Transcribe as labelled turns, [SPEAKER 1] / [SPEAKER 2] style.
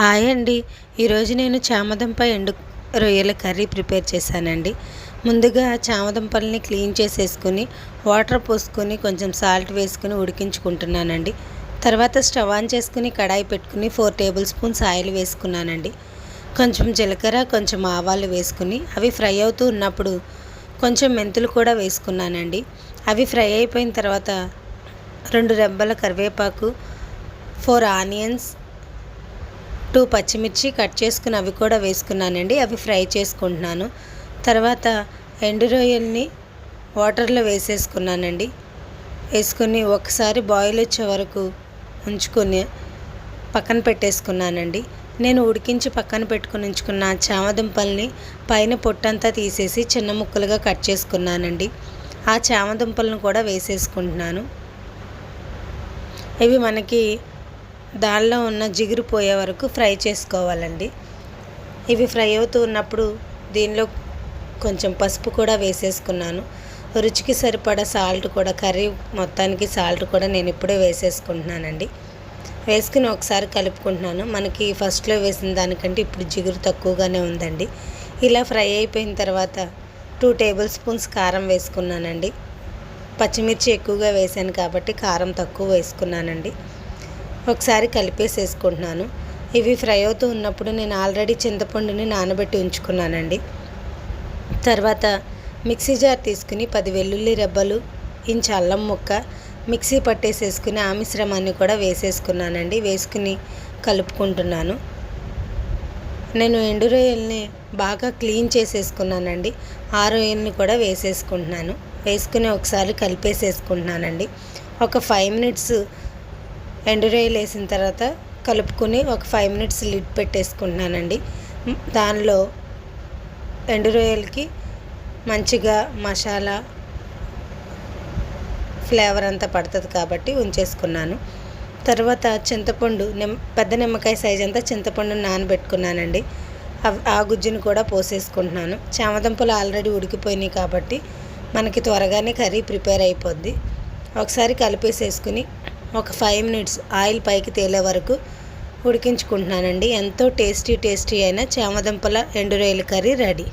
[SPEAKER 1] Hi అండి. ఈరోజు నేను చామదుంప ఎండు రొయ్యల కర్రీ ప్రిపేర్ చేశానండి. ముందుగా చామదుంపల్ని క్లీన్ చేసేసుకుని వాటర్ పోసుకొని కొంచెం సాల్ట్ వేసుకుని ఉడికించుకుంటున్నానండి. తర్వాత స్టవ్ ఆన్ చేసుకుని కడాయి పెట్టుకుని ఫోర్ టేబుల్ స్పూన్స్ ఆయిల్ వేసుకున్నానండి. కొంచెం జీలకర్ర కొంచెం ఆవాలు వేసుకుని అవి ఫ్రై అవుతూ ఉన్నప్పుడు కొంచెం మెంతులు కూడా వేసుకున్నానండి. అవి ఫ్రై అయిపోయిన తర్వాత రెండు రెబ్బల కరివేపాకు ఫోర్ ఆనియన్స్ టూ పచ్చిమిర్చి కట్ చేసుకుని అవి కూడా వేసుకున్నానండి. అవి ఫ్రై చేసుకుంటున్నాను. తర్వాత ఎండు రొయ్యల్ని వాటర్లో వేసేసుకున్నానండి. వేసుకుని ఒకసారి బాయిల్ వచ్చే వరకు ఉంచుకొని పక్కన పెట్టేసుకున్నానండి. నేను ఉడికించి పక్కన పెట్టుకుని ఉంచుకున్న చామదుంపల్ని పైన పొట్టంతా తీసేసి చిన్న ముక్కలుగా కట్ చేసుకున్నానండి. ఆ చామదుంపలను కూడా వేసేసుకుంటున్నాను. ఇవి మనకి దానిలో ఉన్న జిగురు పోయే వరకు ఫ్రై చేసుకోవాలండి. ఇవి ఫ్రై అవుతూ ఉన్నప్పుడు దీనిలో కొంచెం పసుపు కూడా వేసేసుకున్నాను. రుచికి సరిపడా సాల్ట్ కూడా కర్రీ మొత్తానికి సాల్ట్ కూడా నేను ఇప్పుడే వేసేసుకుంటున్నానండి. వేసుకుని ఒకసారి కలుపుకుంటున్నాను. మనకి ఫస్ట్లో వేసిన దానికంటే ఇప్పుడు జిగురు తక్కువగానే ఉందండి. ఇలా ఫ్రై అయిపోయిన తర్వాత టూ టేబుల్ స్పూన్స్ కారం వేసుకున్నానండి. పచ్చిమిర్చి ఎక్కువగా వేసాను కాబట్టి కారం తక్కువ వేసుకున్నానండి. ఒకసారి కలిపేసేసుకుంటున్నాను. ఇవి ఫ్రై అవుతూ ఉన్నప్పుడు నేను ఆల్రెడీ చింతపండుని నానబెట్టి ఉంచుకున్నానండి. తర్వాత మిక్సీ జార్ తీసుకుని పది వెల్లుల్లి రెబ్బలు ఇంచు అల్లం ముక్క మిక్సీ పట్టేసేసుకుని ఆ మిశ్రమాన్ని కూడా వేసేసుకున్నానండి. వేసుకుని కలుపుకుంటున్నాను. నేను ఎండు రొయ్యల్ని బాగా క్లీన్ చేసేసుకున్నానండి. ఆ రొయ్యల్ని కూడా వేసేసుకుంటున్నాను. వేసుకుని ఒకసారి కలిపేసేసుకుంటున్నానండి. ఒక ఫైవ్ మినిట్స్ ఎండు రొయ్యలు వేసిన తర్వాత కలుపుకొని ఒక ఫైవ్ మినిట్స్ లిడ్ పెట్టేసుకుంటున్నానండి. దానిలో ఎండు రొయ్యలకి మంచిగా మసాలా ఫ్లేవర్ అంతా పడుతుంది కాబట్టి ఉంచేసుకున్నాను. తర్వాత చింతపండు నిమ్ పెద్ద నిమ్మకాయ సైజ్ అంతా చింతపండు నానబెట్టుకున్నానండి. ఆ గుజ్జును కూడా పోసేసుకుంటున్నాను. చామదంపలు ఆల్రెడీ ఉడికిపోయినాయి కాబట్టి మనకి త్వరగానే కర్రీ ప్రిపేర్ అయిపోద్ది. ఒకసారి కలిపేసేసుకుని ఒక ఫైవ్ మినిట్స్ ఆయిల్ పైకి తేలే వరకు ఉడికించుకుంటున్నానండి. ఎంతో టేస్టీ టేస్టీ అయిన చామదుంపల ఎండు రొయ్యల కర్రీ రెడీ.